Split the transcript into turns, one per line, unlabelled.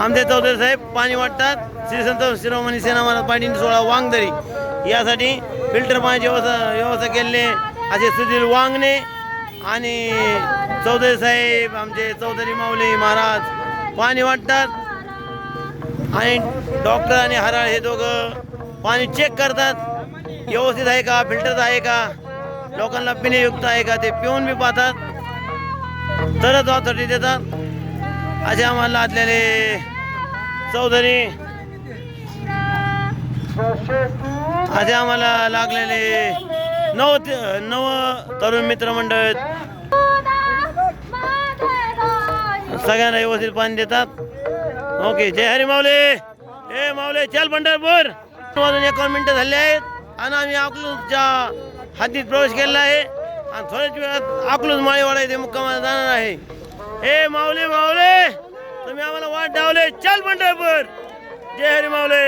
आमचे चौधरी साहेब पाणी वाटतात. श्री संत शिरोमणी सेना महाराज पाटील सोळा वांगदरी. यासाठी फिल्टर पाण्याची व्यवस्था व्यवस्था केलेली असे सुधीर वांगणे आणि चौधरी साहेब आमचे चौधरी माऊली महाराज पाणी वाटतात. आणि डॉक्टर आणि हराळ हे दोघं पाणी चेक करतात. व्यवस्थित आहे का? फिल्टर आहे का? लोकांना पिण्यायुक्त आहे का? ते पिऊन बी पाहतात. तरच ऑथॉरिटी देतात. असे आम्हाला लादलेले. चौधरी. असे आम्हाला लागलेले. नव नव तरुण मित्रमंडळ मंडळ. सगळ्यांना व्यवस्थित पाणी देतात. ओके जय हरी माऊले. हे माऊले चल पंढरपूर. वाजून एकावन्न मिनिटं झाले आहेत. आणि आम्ही अकलूजच्या हद्दीत प्रवेश केलेला आहे. आणि थोड्याच वेळात अकलूज माळीवाडा इथे मुक्कामाला जाणार आहे. हे माऊले माऊले. तुम्ही आम्हाला वाट डावले चल पंढरपूर जय हरी मावले